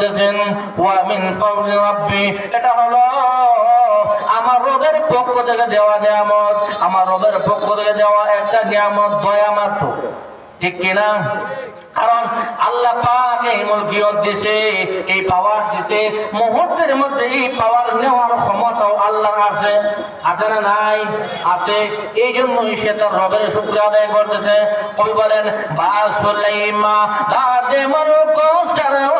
করতেছেন। ওয়া মিন ফাওলি রাব্বি, এটা হলো আমার রবের পক্ষ থেকে দেওয়া নিয়ামত। আমার রবের পক্ষ থেকে দেওয়া একটা নিয়ামত, দয়া মাত্র। ঠিক কিনা কারণ আল্লাহ পাক এই মুলকিয়ত দিছে, এই পাওয়ার দিছে। মুহূর্তের মধ্যে এই পাওয়ার নেওয়ার ক্ষমতাও আল্লাহর আছে। আছে না নাই? আছে। এই জন্যই সে তার রবের শুক্র আদায় করতেছে। কবি বলেন, বা সুলাইমা দাদে মরকো সরওয়ারি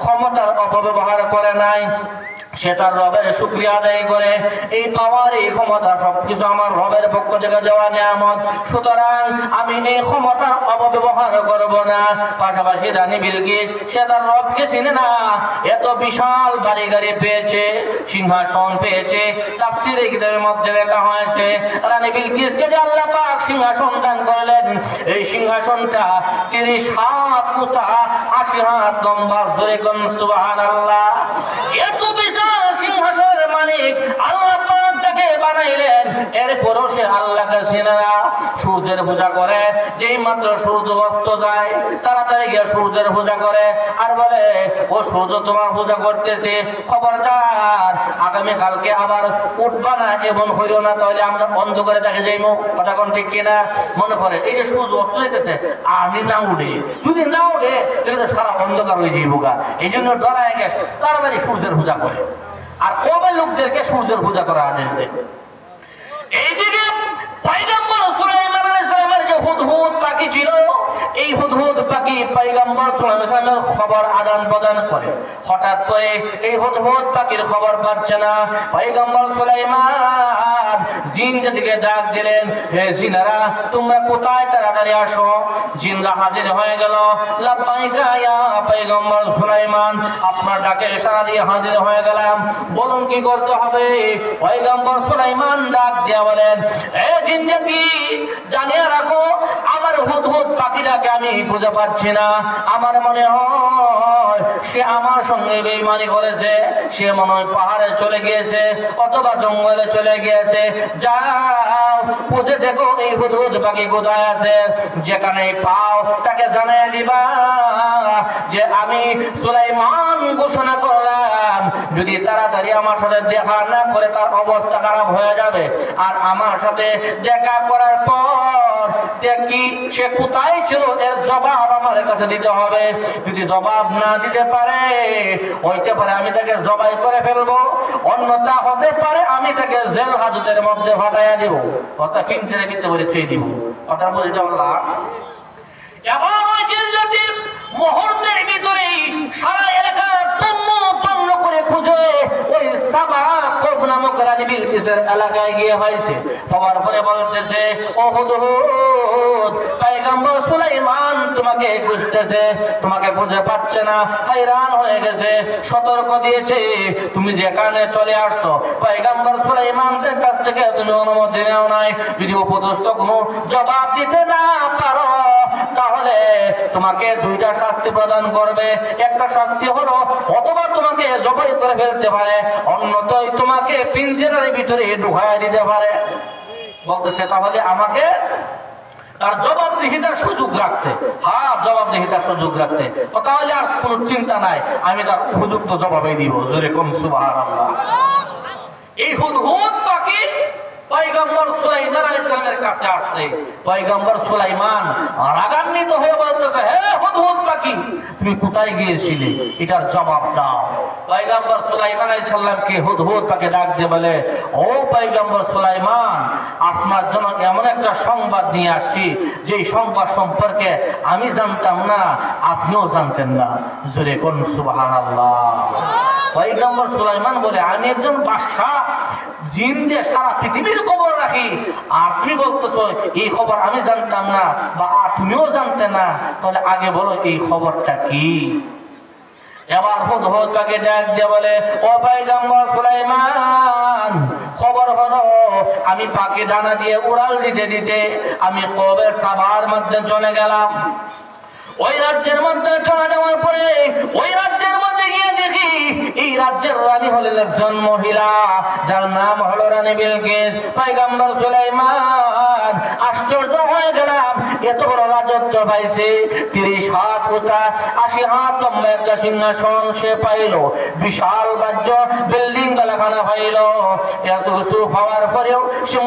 ক্ষমতার অপব্যবহার করে নাই। সে তার রবের শুক্রিয়া আদায় করে। এই পাওয়ার, এই ক্ষমতা সবকিছু আমার রবের পক্ষ থেকে দেওয়া নিয়ামত। সুতরাং আমি এই ক্ষমতার অপব্যবহার করব না। পাশাপাশি রানী বিলকিস, সে তার রবকে চিনে না। এত বিশাল বাড়ি গাড়ি পেয়েছে, সিংহাসন পেয়েছে, তাফসিরে কিতাবের মধ্যে লেখা হয়েছে, রানী বিলকিসকে যে আল্লাহ পাক সিংহাসন দান করলেন, এই সিংহাসনটা তিরিশ হাত উঁচা, আশি হাত লম্বা, জোরে কোন, সুবহানাল্লাহ। এত বিশাল মালিক আল্লাহ তাকে বানাইলেন। এরপরও সে আল্লাহকে চেনে না। সূর্যের পূজা করে, যেই মাত্র সূর্য অস্ত যায়, তাড়াতাড়ি গিয়ে সূর্যের পূজা করে আর বলে, ও সূর্য, তোমার পূজা করতেছে। খবরদার আগামী কালকে আবার উঠবা না, এমন হইল না, তাহলে আমরা বন্ধ করে দেখে যাইমো। কথা কোন ঠিক কিনা? মনে করে, এই যে সূর্য অস্ত যেতেছে আমি না উঠে, যদি না উঠে, তাহলে সারা অন্ধকার হয়ে যাইব গা। এই জন্য ডরায় গেছে, তাড়াতাড়ি সূর্যের পূজা করে। আর কবে লোকদেরকে সূর্যের পূজা করা আদেশ দেয় এইদিকে পয়গম্বর সুলাইমান আলাইহিস সালামের যে হুদহুদ পাখি ছিল এই হুদহুদ পাখি সুলাইমান সালামের খবর আদান প্রদান করে। হঠাৎ করে এই হুদহুদ পাখির খবর পাচ্ছে না। পয়গম্বর সুলাইমান জিন যেদিকে ডাক দিলেন, হে জিনারা, তোমরা কোথায় তাড়াতাড়ি আসো? জিনরা হাজির হয়ে গেল। লাব্বাইকা ইয়া পয়গম্বর সুলাইমান, আপনার ডাকে সারা দিয়ে হাজির হয়ে গেলাম। বলুন, কি করতে হবে? পয়গম্বর সুলাইমান ডাক দিয়া বলেন, এ জিন্নাতি জানিয়ে রাখো, আমার হুদহুদ পাখিটাকে আমি খুঁজে পাচ্ছি না। আমার মনে হয় সে আমার সঙ্গে বেইমানি করেছে। সে মনে হয় পাহাড়ে চলে গিয়েছে অথবা জঙ্গলে চলে গিয়েছে। যাও, খুঁজে দেখো এই হুদহুদ পাখি কোথায় আছে। যেখানে পাও তাকে জানিয়ে দিবা যে আমি সুলাইমান ঘোষণা করলাম, যদি তাড়াতাড়ি আমার সাথে দেখা না করে তার অবস্থা খারাপ হয়ে যাবে। আর আমার সাথে দেখা করার পর সে কোথায় ছিল, এর জবাব আমার কাছে দিতে হবে। যদি জবাব না দিতে পারে, হইতে পারে আমি তাকে জবাই করে ফেলব। অন্যতা হতে পারে আমি তাকে জেল হাজতের মধ্যে ফাটাইয়া দিব। কথা থুয়ে দিব। কথা বুঝতে পারলাম? এবং ওই মুহূর্তের ভিতরেই সারা এলাকা করে খুঁজে সাবা নামক রানী এলাকায় গিয়ে হয়েছে। বলতেছে ও সতর্ক দিয়েছে, তুমি যেখানে চলে আসছো সুলাইমানের কাছ থেকে তুমি অনুমতি নেও নাই, যদি উপদস্থ কোনো জবাব দিতে না পারো তাহলে তোমাকে দুইটা শাস্তি প্রদান করবে। একটা শাস্তি হলো, অথবা তোমাকে জবাই করে ফেলতে পারে অন্যতই তোমাকে পিঞ্জেরার ভিতরে ঢুকায় দিতে পারে। বলতেছে, তাহলে আমাকে তার জবাবদিহিতার সুযোগ রাখছে। হ্যাঁ জবাবদিহিতার সুযোগ রাখছে। তাহলে আর কোনো চিন্তা নাই, আমি তার উপযুক্ত জবাবে দিব। জোরে কম সুবাহ এই হুদ হুদ পাখি পয়গম্বর সুলাইমান আলাইহিসসালামের কাছে আসছে। পয়গম্বর সুলাইমান রাগান্বিত হয়ে বলতেছে, হে হুদহুদ পাখি, তুমি কোথায় গিয়েছিলে? এটার জবাব দাও। পয়গম্বর সুলাইমান আলাইহিস সালামকে হুদহুদ পাখি ডাক দিয়ে বলে, ও পয়গম্বর সুলাইমান, আপনার জন্য এমন একটা সংবাদ নিয়ে আসছি যে সংবাদ সম্পর্কে আমি জানতাম না, আপনিও জানতেন না। জোরে কোন, সুবহানাল্লাহ। পয়গম্বর সুলাইমান বলে, আমি একজন বাদশাহ সারা পৃথিবীর খবর রাখি। আপনি বলতেছো, এই খবর আমি জানতাম না বা জানতে না। তাহলে আগে বলো, এই খবরটা কি? এবার হুদ হুদ পাকে ডাক দিয়ে বলে, ও পয়গম্বর সুলাইমান, খবর হলো, আমি পাকে দানা দিয়ে উড়াল দিতে দিতে আমি কবে সাবার মধ্যে চলে গেলাম। ওই রাজ্যের মধ্যে চলে যাওয়ার পরে, ওই রাজ্যের মধ্যে গিয়ে দেখি এই রাজ্যের রানী হলেন একজন মহিলা, যার নাম হলো রানী বিলকিস। পয়গম্বর সুলাইমান, আশ্চর্য হয়ে গেলাম, এত বড় রাজত্ব পাইছে, তিরিশ হাত হাত লম্বা একটা সিংহাসন সে বিশাল বিল্ডিং এত কিছু পাওয়ার পরেও সে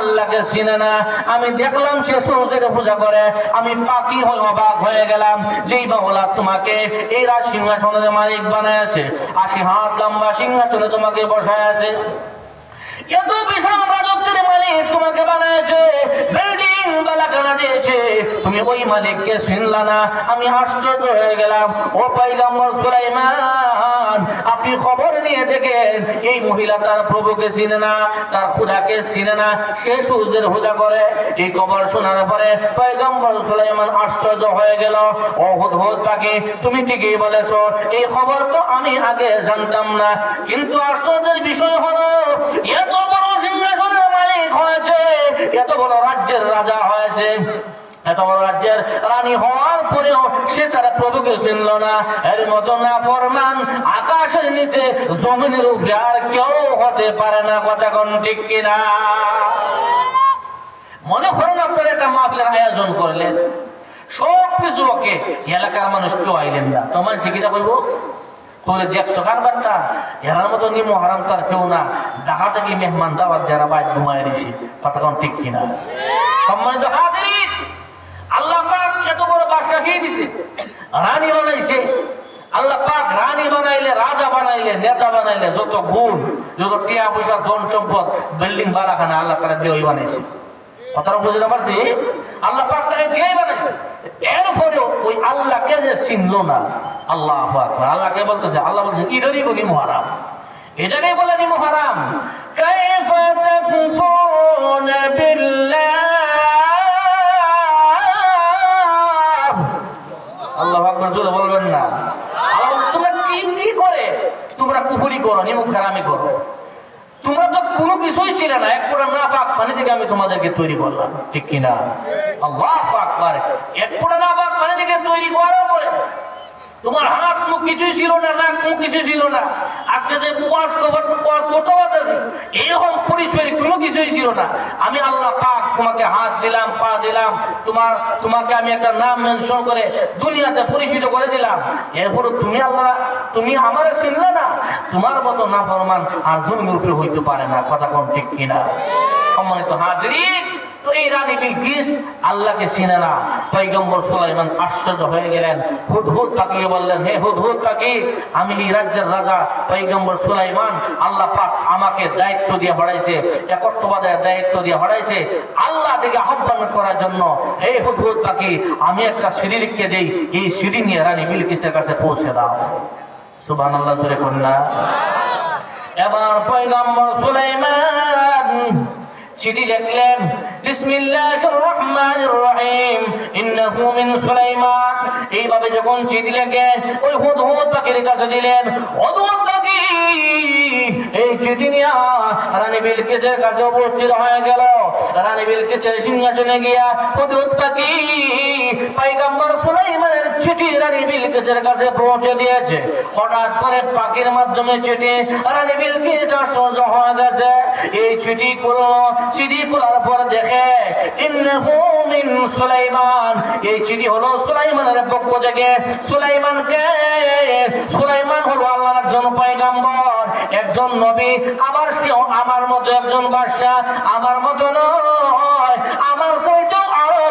আল্লাহকে চিনে না। আমি দেখলাম সে সূর্যের পূজা করে। আমি পাখি হয়ে অবাক হয়ে গেলাম। যেই বাবলা তোমাকে এই রাজ সিংহাসনের মালিক বানায় আছে আশি হাত লম্বা সিংহাসনে তোমাকে বসায় আছে এত বিশাল রাজত্বের মালিক তোমাকে বানাইছে বিল্ডিং বালাখানা দিয়েছে। তুমি ওই মালিককে চিনলা না, আমি আশ্চর্য হয়ে গেলাম। ও পাইগাম্বর সুলাইমান, আপনি খবর নিয়ে দেখেন, এই মহিলা তার প্রভুকে চিনে না, তার খুদাকে চিনে না, সে সূর্যের পূজা করে। এই খবর শোনার পরে পয়গম্বর সুলাইমান আশ্চর্য হয়ে গেল। ও হুদ হুদ পাখি, তুমি ঠিকই বলেছ, এই খবর তো আমি আগে জানতাম না। কিন্তু আশ্চর্যের বিষয় হলো, এত বড় সিংহাসনের মালিক হয়েছে। এত বড় রাজ্যের রাজা হয়েছে। এত বড় রাজ্যের রানী হওয়ার পরেও সে তার প্রভুকে চিনল না। এর মতো না ফরমান আকাশের নিচে জমিনের উপরে আর কেউ হতে পারে না। কথা কোন ঠিক কিনা? মনে করেন আপনারা একটা মাহফিলের আয়োজন করলেন। সব কিছু ওকে এলাকার মানুষ কেউ আইলেন না। তোমার শিখিটা বলব? তোরে দেখছ কারবারটা এরার মতো নিমো হারাম তার কেউ না। দেখা থেকে মেহমান দাওয়াত যারা বাইর ঘুমায় দিছি। কথা কোন ঠিক কিনা? সম্মানিত হাজির আল্লাহ পাক এত বড় বাদশা খেয়ে দিছে, রানী বানাইছে। আল্লাহ পাক রানী বানাইলে, রাজা বানাইলে, নেতা বানাইলে, যত গুণ, যত টিয়া পয়সা, ধন সম্পদ, বিল্ডিং, বারাখানা, আল্লাহ তারা দিয়ে বানাইছে। কথাটা বুঝতে পারছি আল্লাহ পাক তাকে দিয়েই বানাইছে। এরপরেও ওই আল্লাহকে যে চিনলো না, আল্লাহ আল্লাহকে বলতেছে? আল্লাহ বলছে, ইদারি করি মহারাম। এটাকেই বলে নি মহারাম। কাইফা তাকফুরুন বিল্লাহ? বলবেন না। আল্লাহ তোমরা কি করে? তোমরা কুফরি করো, নিমুখ হারামি করো। কোনো কিছুই ছিল না। এক ফোঁটা না পাক পানি থেকে আমি তোমাদেরকে তৈরি করলাম। ঠিক কিনা? আল্লাহ পাক এক ফোঁটা না পাক পানি থেকে তৈরি করার পরে তোমার হাত মুখ কিছুই ছিল না, নাক মুখ কিছু ছিল না। আজকে যে উপবাস উপবাস করতে পারতেছে এরকম পরিচয় কোনো কিছুই ছিল না। আমি আল্লাহ পাক তোমাকে হাত দিলাম, পা দিলাম। তোমার, তোমাকে আমি একটা নাম মেনশন করে দুনিয়াতে পরিচিত করে দিলাম। এরপরে তুমি আল্লাহ, তুমি আমার চিনলে না, তোমার মতো না ফরমান আর উপরে হইতে পারে না। কথা কম ঠিক কিনা? সম্মানিত হাজরি তো এই রানী বিলকিস, আল্লাহকে চিনে না। পৈগম্বর সুলাইমান আশ্চর্য হয়ে গেলেন। হুদ হুদ পাকিয়ে বললেন, হে হুদ হুদ পাকি, আমি এই রাজ্যের রাজা পৈগম্বর সুলাইমান, আল্লাহ পাক আমাকে দায়িত্ব দিয়ে হড়াইছে একত্রবাদের দায়িত্ব দিয়ে হড়াইছে আল্লাহ দিকে আহ্বান করার জন্য, হে হুদ হুদ পাকি, আমি একটা সিঁড়ি লিখে দেই, এই সিঁড়ি নিয়ে রানী বিলকিসের কাছে পৌঁছে দাও। সুবহান আল্লাহ জুড়ে কন্যা এবার পয়গম্বর সুলাইমান চিঠি লিখলেন الله الرحمن الرحيم ইন্নাহু من سليمان এইভাবে যখন চিঠি লেখে, ওই হুদহুদ পাখির কাছে দিলেন হুদহুদ পাখি, এই চিঠি নিয়ে রানী বিলকিসের কাছে উপস্থিত হয়ে গেল। রানী বিলকিসের সিংহাসনে গিয়া হুদহুদ পাখি, পাইগাম্বর সুলাইমানের চিঠি রানী বিলকিসের কাছে পৌঁছে দিয়েছে। হঠাৎ করে পাখির মাধ্যমে চিঠি রানী বিলকিস হয়ে গেছে। এই চিঠি চিঠি পর দেখে মিন সুলাইমান। এই চিঠি হলো সুলাইমানের পক্ষ থেকে। সুলাইমানকে, সুলাইমান হলো আল্লাহর একজন পয়গাম্বর, একজন নবী আমার সে আমার মতো একজন বাদশা আমার মতো নয়, আমার চাইতেও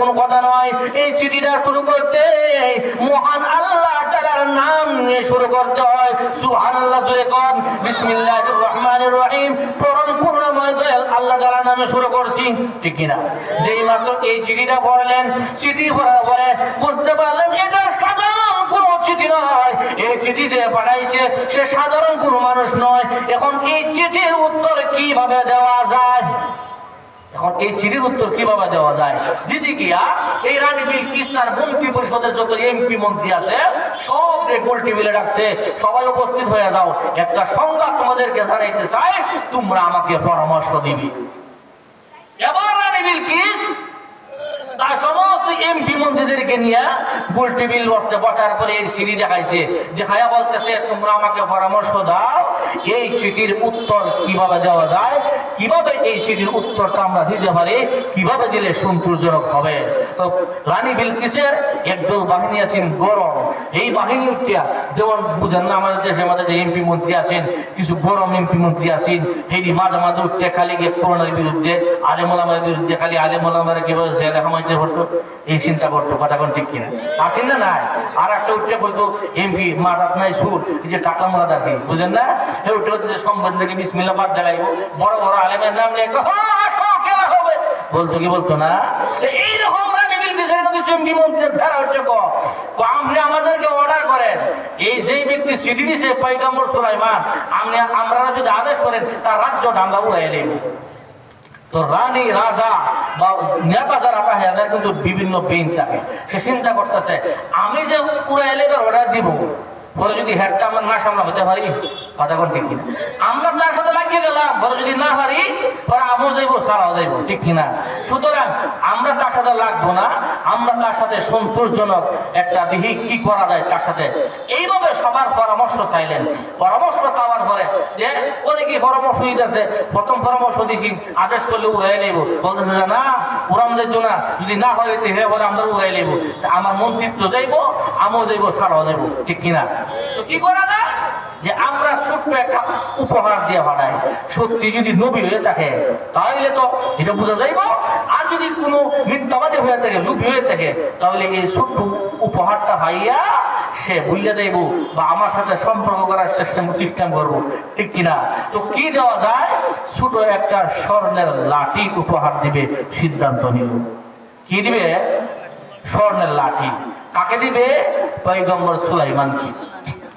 কোনো কথা নয়। এই চিঠিটা শুরু করতে মহান আল্লাহ তাআলার নাম নিয়ে শুরু করতে হয়। সুবহানাল্লাহ জুড়ে কন। বিসমিল্লাহির রহমানির রহিম। পরম করুণাময় দয়াল আল্লাহ তাআলার নামে শুরু করছি। ঠিক কিনা? যেই মাত্র এই চিঠিটা পড়লেন, চিঠি পড়ার পরে বুঝতে পারলেন এটা সাধারণ কোনো চিঠি নয়। এই চিঠি যে পাঠাইছে, সে সাধারণ কোনো মানুষ নয়। এখন এই চিঠির উত্তর কীভাবে দেওয়া যায়? এখন এই চিঠির উত্তর কীভাবে দেওয়া যায়? দিদি গিয়া এই রানী বিল কিস্তার মন্ত্রী পরিষদের যত এমপি মন্ত্রী আছে, সব গোল টেবিলে রাখছে। সবাই উপস্থিত হয়ে যাও। একটা সংবাদ তোমাদেরকে জানাইতে চাই, তোমরা আমাকে পরামর্শ দিবি। এবার রানী বিল কিস তার সমস্ত এমপি মন্ত্রীদেরকে নিয়ে গোল টেবিল বসতে বসার পরে এই সিঁড়ি দেখাইছে। দেখাইয়া বলতেছে, তোমরা আমাকে পরামর্শ দাও, এই চিঠির উত্তর কীভাবে দেওয়া যায়, কীভাবে এই চিঠির উত্তরটা আমরা দিতে পারি, কীভাবে দিলে সন্তোষজনক হবে? তো রানী বিলকিসের একদল বাহিনী আছেন, গরম। এই বাহিনী উঠিয়া যেমন বুঝেন না, আমাদের দেশে আমাদের যে এমপি মন্ত্রী আছেন, কিছু গরম এমপি মন্ত্রী আছেন এই মাঝে মাঝে উঠতে খালি গিয়ে করোনার বিরুদ্ধে আলেমুল আমার বিরুদ্ধে, খালি আলেমুল আমার কীভাবে হামাইতে করতো এই চিন্তা করতো কথা কোন ঠিক কিনা? আসেন না নাই। আর একটা উঠতে বলতো এমপি মারাত নাই সুর যে টাকা মারা দেখে বুঝেন না? এই বলতো যে সম্বাদ থেকে বিসমিল্লা বাদ দেখাইব। বড় বড় আলেমের নাম নিয়ে একটু, "হ্যাঁ, আসো, খেলা হবে। বলতো কি বলতো না? এইরকম হচ্ছে আমরা যদি আদেশ করেন তার রাজ্য ডাঙ্গা উড়াই দেব। তো রানী, রাজা বা নেতা যারা পাহে এদের কিন্তু বিভিন্ন পেন থাকে। সে চিন্তা করতেছে, আমি যে পুরো এলেবের অর্ডার দিব, পরে যদি হেডটা আমার না সামলা হতে পারি কথা বলতে কিনা? আমরা তার লাগিয়ে গেলাম পরে যদি না পারি পরে আমিও যাইবো সারাও যাইবো ঠিক কিনা? সুতরাং আমরা তার সাথে লাগবো না? আমরা তার সাথে সন্তোষজনক একটা দিহি কি করা যায় তার সাথে? এইভাবে সবার পরামর্শ চাইলেন। পরামর্শ চাওয়ার পরে, যে ওরে কি পরামর্শ দিতেছে? প্রথম পরামর্শ দিছি, আদেশ করলে উড়াই নেব। বলতেছে যে না উড়াম যাইত না। যদি না হয় হে বলে আমরা উড়াই নেব। আমার মন্ত্রিত্ব যাইব আমিও যাইব সারাও যাইব ঠিক কিনা? তো কি করা যায়? যে আমরা ছোট্ট একটা উপহার দিয়ে বানাই। সত্যি যদি নবী হয়ে থাকে তাহলে তো এটা বোঝা যাইব। আর যদি কোনো মিথ্যাবাদী হয়ে থাকে লুপি হয়ে থাকে তাহলে এই ছোট্ট উপহারটা ভাইয়া সে ভুলিয়ে দেব বা আমার সাথে সম্পর্ক করার সিস্টেম সিস্টেম করব। ঠিক কিনা? তো কি দেওয়া যায়? ছোট একটা স্বর্ণের লাঠি উপহার দিবে, সিদ্ধান্ত নিল। কি দিবে? স্বর্ণের লাঠি। কাকে দিবে? পৈগম্বর সুলাইমান কি?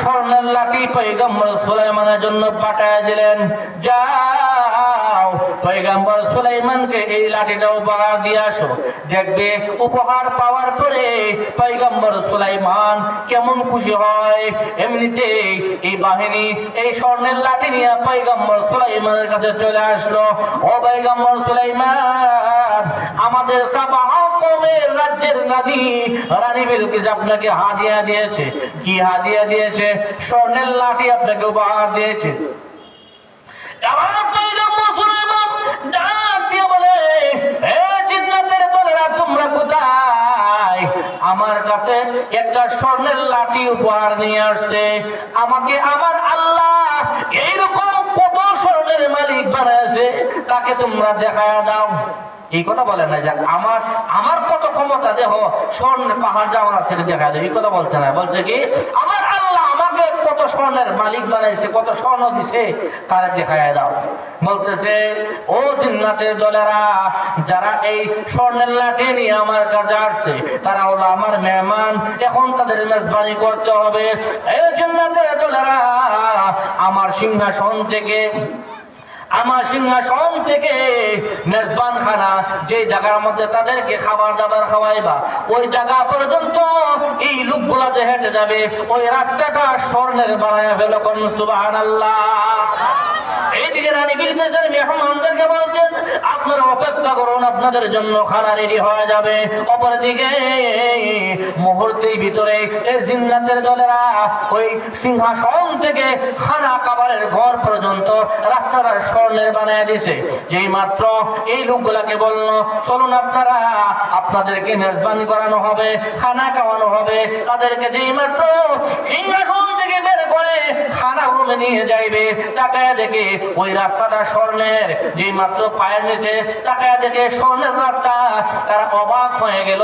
স্বর্ণের লাঠি পৈগম্বর সুলাইমানের জন্য পাঠায় দিলেন, যাও পৈগম্বর সুলাইমানকে এই লাঠিটা উপহার দিয়ে আসো। দেখবে, উপহার পাওয়ার পরে পৈগম্বর সুলাইমান কেমন খুশি হয়। এমনিতে এই বাহিনী এই স্বর্ণের লাঠি নিয়ে পৈগম্বর সুলাইমানের কাছে চলে আসলো। ও পৈগম্বর সুলাইমান, আমাদের সাবা রাজ্যের রানী রানী বিলকিস আপনাকে হাদিয়া দিয়েছে। কি হাদিয়া দিয়েছে? স্বর্ণের লাঠি আপনাকে উপহার দিয়েছে। আমার কাছে একটা স্বর্ণের লাঠি উপহার নিয়ে আসছে। আমাকে আমার আল্লাহ এইরকম কত স্বর্ণের মালিক বানাইছে, তাকে তোমরা দেখায় দাও। এই কথা বলে না যে আমার আমার কত ক্ষমতা, দেহ, স্বর্ণ, পাহাড় যাওয়ার আছে দেখা যায় এই কথা বলছে না। বলছে কি, আমার আল্লাহ আমাকে কত স্বর্ণের মালিক বানাইছে, কত স্বর্ণ দিছে, তারা দেখায় দাও। বলতেছে, ও জিন্নাতের দলেরা, যারা এই স্বর্ণের লাঠি নিয়ে আমার কাছে আসছে, তারা হলো আমার মেহমান। এখন তাদের মেজবানি করতে হবে। এই জিন্নাতের দলেরা, আমার সিংহাসন থেকে আমার সিংহাসন থেকে মেজবান খানা যে জায়গার মধ্যে তাদেরকে খাবার দাবার খাওয়াইবা, ওই জায়গা পর্যন্ত এই লোকগুলা যে হেঁটে যাবে, ওই রাস্তাটা স্বর্ণের বানায় ফেলো কোন সুবাহ আল্লাহ সিংহাসন থেকে খানা খাবারের ঘর পর্যন্ত রাস্তাটা স্বর্ণের বানায় দিছে। যেই মাত্র এই লোকগুলাকে বলল, চলুন আপনারা, আপনাদেরকে মেজবানি করানো হবে, খানা খাওয়ানো হবে। তাদেরকে যেই মাত্র সিংহাসন থেকে বের করে খানা রুমে নিয়ে যাইবে তাকায় দেখে ওই রাস্তাটা স্বর্ণের যেই মাত্র পায়ের নিচে তাকায় দেখে স্বর্ণের রাস্তা। তারা অবাক হয়ে গেল।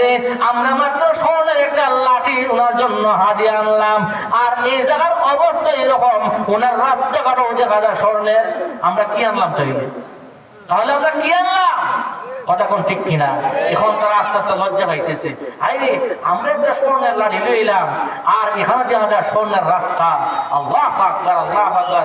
রে আমরা মাত্র স্বর্ণের একটা লাঠি ওনার জন্য হাদিয়ে আনলাম। আর এই জায়গার অবস্থা এরকম, ওনার রাস্তাঘাটও দেখা যায় স্বর্ণের আমরা কি আনলাম তাইলে? তাহলে আমরা কি আনলাম? কথা কোন ঠিক কিনা? এখন তারা আস্তে আস্তে লজ্জা পাইতেছে। আরে আমরা একটা স্বর্ণের লাঠি লইলাম। আর এখানে যে আমাদের স্বর্ণের রাস্তা। আল্লাহ আল্লাহ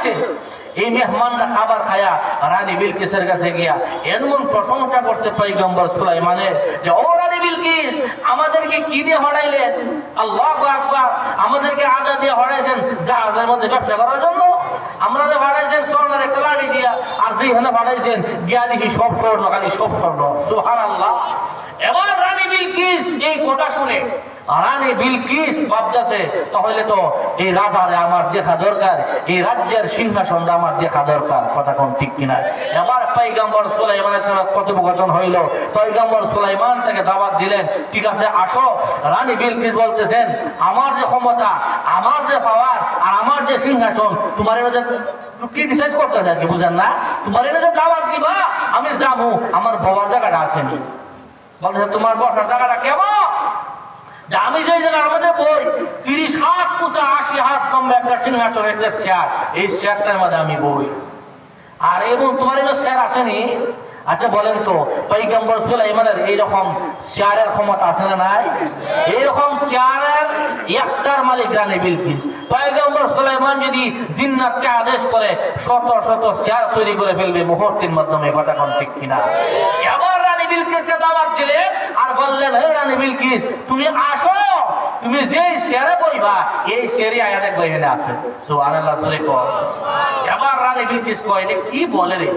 খাওয়াইছে এই মেহমানরা খাবার খায়া রানী বিলকিসের কাছে গিয়া এমন প্রশংসা করছে পৈগম্বর সুলাইমানের যে, ও রানী বিলকিস, আমাদেরকে কি দিয়ে হরাইলেন? আল্লাহ আকবার, আমাদেরকে আদা দিয়ে হরাইছেন জাহাজের মধ্যে ব্যবসা করার জন্য। আমরা যে হরাইছেন স্বর্ণের একটা দিয়া, আর গিয়া দেখি সব স্বর্ণ, খালি সব স্বর্ণ। সুহান আল্লাহ এবার রানী বিলকিস এই কথা শুনে রানী বিলকিস ভাবতেছে, তাহলে তো এই রাজারে আমার দেখা দরকার, এই রাজ্যের সিংহাসনটা আমার দেখা দরকার, কথা কোন ঠিক কিনা? এবার পৈগম্বর সুলাইমানের সাথে কথোপকথন হইল। পৈগম্বর সুলাইমান তাকে দাওয়াত দিলেন, ঠিক আছে, আসো। রানী বিলকিস বলতেছেন, আমার যে ক্ষমতা, আমার যে পাওয়ার আর আমার যে সিংহাসন, তোমার এটা ক্রিটিসাইজ করতেছে আর কি বুঝেন না? তোমার এটা যে দাওয়াত দিবা, আমি যাব আমার বাবার জায়গাটা আসেনি বলছে তোমার বসার জায়গাটা কেমন? তিরিশ হাত আশি হাত চেয়ার এই চেয়ারটার মধ্যে আমি আর তোমার চেয়ার আসেনি? আচ্ছা বলেন তো ক্ষমতা আছে না নাই? চেয়ারের একটার সুলাইমান যদি জিন্নাতকে আদেশ করে শত শত শেয়ার তৈরি করে ফেলবে, মুহূর্তের মাধ্যমে কথা ঠিক কিনা? বিলকিসকে দাওয়াত দিলেন আর বললেন হে রানী বিলকিস তুমি আসো তুমি যে শেয়ারে বইবা এই শেয়ারে আয়া দেখবে এখানে আছে। সুবহানাল্লাহ ধরে কর এবার কি বলে রে?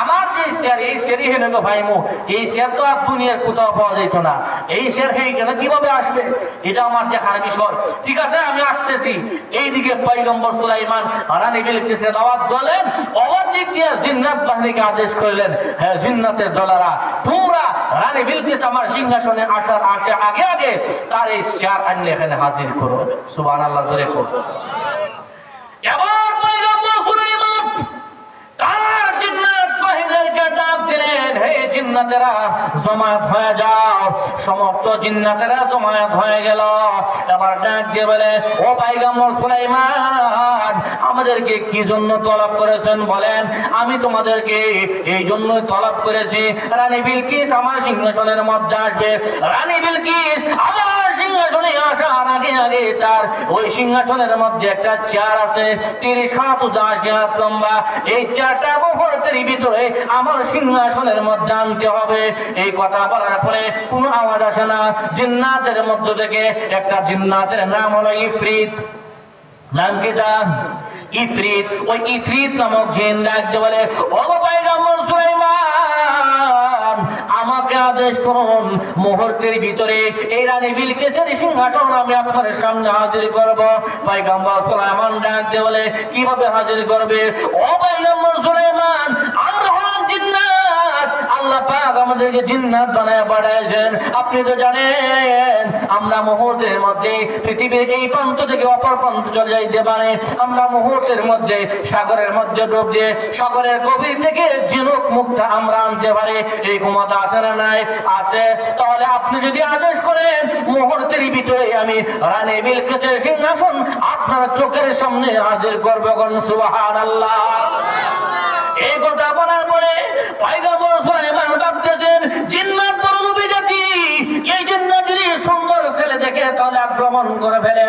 আমার যে শেয়ার, এই শেয়ারই হেনে গো ভাই মো এই শেয়ার তো আর দুনিয়ার কোথাও পাওয়া যেত না। এই শেয়ার হয়ে গেলে কীভাবে আসবে? এটা আমার দেখার বিষয় ঠিক আছে, আমি আসতেছি। এইদিকে পৈগম্বর সুলাইমান রানী বিলকিসকে দাওয়াত দিলেন। অবার দিক দিয়ে জিন্নাত বাহিনীকে আদেশ করলেন হ্যাঁ জিন্নাতের দলারা, তোমরা রানী বিলকিস আমার সিংহাসনে আসার আসে আগে আগে তার এই শেয়ার আনলে এখানে হাজির করো সুবহানাল্লাহ, জোরে করো এবার পয়গম্বর সুলাইমান তার জিন্নাত বাহিনীকে ডাক জিন্নাতেরা, জমায়েত হয়ে যাও। সমস্ত জিন্নাতেরা জমায়েত হয়ে গেল। এবার ডাক দিয়ে বলে, ও পাইগাম্বর সুলাইমান, আমাদেরকে কি জন্য তলব করেছেন বলেন? আমি তোমাদেরকে এই জন্য তলব করেছি। রানী বিলকিস আমার সিংহাসনের মধ্যে আসবে। রানী বিলকিস আমার সিংহাসনে আগে আগে তার ওই সিংহাসনের মধ্যে একটা চেয়ার আছে, তিরিশ হাত হাত লম্বা। এই চেয়ারটা ভিতরে আমার সিংহাসনের মধ্যে আনতে হবে। এই কথা বলার পরে কোনো আওয়াজ আসে না। জিন্নাতের মধ্য থেকে একটা জিন্নাতের নাম হলো ইফরিত। নাম কি ইফরিত। ওই ইফরিত নামক জিন ডাকতে বলে ও পাইগাম্বর আমাকে আদেশ করুন, মুহূর্তের ভিতরে এই রানী বিলকেসের সিংহাসন আমি আপনার সামনে হাজির করব। পাইগাম্বর সুলাইমান ডাকতে বলে, কীভাবে হাজির করবে? ও পাইগাম্বর সুলাইমান আল্লাহ পাক আমাদেরকে জিন্নাত বানায় পাঠাইছেন। আপনি তো জানেন, আমরা মুহূর্তের মধ্যে পৃথিবীর এই প্রান্ত থেকে অপর প্রান্ত চলে যাইতে পারে। আমরা মুহূর্তের মধ্যে সাগরের মধ্যে ডুব দিয়ে সাগরের গভীর থেকে ঝিনুক মুক্তা আমরা আনতে পারি। এই ক্ষমতা আছে না নাই? আছে। তাহলে আপনি যদি আদেশ করেন, মুহূর্তের ভিতরে আমি রানী বিলকিসের সিংহাসন আপনার চোখের সামনে হাজির করব কোন সুবহানাল্লাহ। এই কথা বলার পরে পয়গম্বর তাহলে আক্রমণ করে ফেলে।